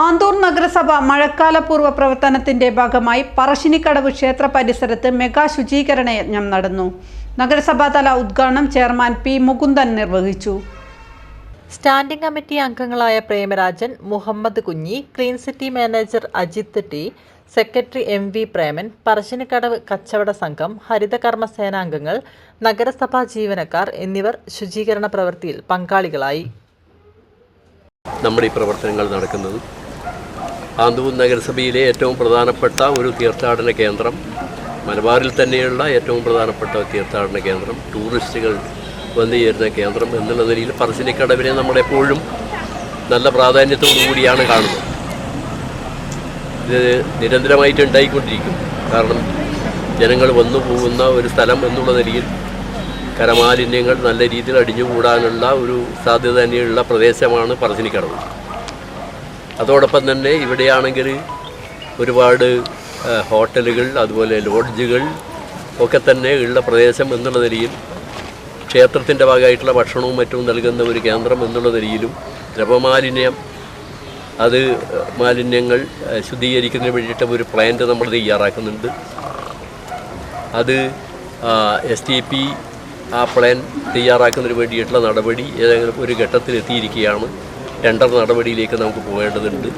ആന്തൂർ നഗരസഭ മഴക്കാലപൂർവ പ്രവർത്തനത്തിന്റെ ഭാഗമായി പറശ്ശിനിക്കടവ് ക്ഷേത്ര പരിസരത്ത് മെഗാ ശുചീകരണ യജ്ഞം നടന്നു. നഗരസഭാതല ഉദ്ഘാടനം ചെയർമാൻ പി മുകുന്ദൻ നിർവഹിച്ചു. സ്റ്റാൻഡിംഗ് കമ്മിറ്റി അംഗങ്ങളായ Premarajan Muhammad Kunhi clean city manager Ajith T secretary M V Preman Parassinikkadavu കച്ചവട സംഘം ഹരിതകർമ്മ സേനാംഗങ്ങൾ നഗരസഭാ ജീവനക്കാർ എന്നിവർ ശുചീകരണ പ്രവൃത്തിയിൽ പങ്കാളികളായി. നമ്മുടെ ഈ പ്രവർത്തനങ്ങൾ നടക്കുന്നത് ആന്തൂർ നഗരസഭയിലെ ഏറ്റവും പ്രധാനപ്പെട്ട ഒരു തീർത്ഥാടന കേന്ദ്രം മലബാറിൽ തന്നെയുള്ള ഏറ്റവും പ്രധാനപ്പെട്ട തീർത്ഥാടന കേന്ദ്രം ടൂറിസ്റ്റുകൾ വന്നു ചേരുന്ന കേന്ദ്രം എന്നുള്ള നിലയിൽ പറശ്ശിനിക്കടവിനെ നമ്മളെപ്പോഴും നല്ല പ്രാധാന്യത്തോടു കൂടിയാണ് കാണുന്നത്. ഇത് നിരന്തരമായിട്ട് ഉണ്ടായിക്കൊണ്ടിരിക്കും. കാരണം ജനങ്ങൾ വന്നു പോകുന്ന ഒരു സ്ഥലം എന്നുള്ള നിലയിൽ കരമാലിന്യങ്ങൾ നല്ല രീതിയിൽ അടിഞ്ഞുകൂടാനുള്ള ഒരു സാധ്യത തന്നെയുള്ള പ്രദേശമാണ് പറശ്ശിനിക്കടവ്. അതോടൊപ്പം തന്നെ ഇവിടെയാണെങ്കിൽ ഒരുപാട് ഹോട്ടലുകൾ അതുപോലെ ലോഡ്ജുകൾ ഒക്കെ തന്നെ ഉള്ള പ്രദേശം എന്നുള്ള നിലയിൽ ക്ഷേത്രത്തിന്റെ ഭാഗമായിട്ടുള്ള ഭക്ഷണവും മറ്റും നൽകുന്ന ഒരു കേന്ദ്രം എന്നുള്ള നിലയിലും ദ്രവമാലിന്യം അത് മാലിന്യങ്ങൾ ശുദ്ധീകരിക്കുന്നതിന് വേണ്ടിയിട്ട് ഒരു പ്ലാന്റ് നമ്മൾ തയ്യാറാക്കുന്നുണ്ട്. അത് എസ് ടി പി ആ പ്ലാൻ തയ്യാറാക്കുന്നതിന് വേണ്ടിയിട്ടുള്ള നടപടി ഏതെങ്കിലും ഒരു ഘട്ടത്തിൽ എത്തിയിരിക്കുകയാണ് ടെൻഡർ നടപടിയിലേക്ക് നമുക്ക് പോകേണ്ടതുണ്ട്.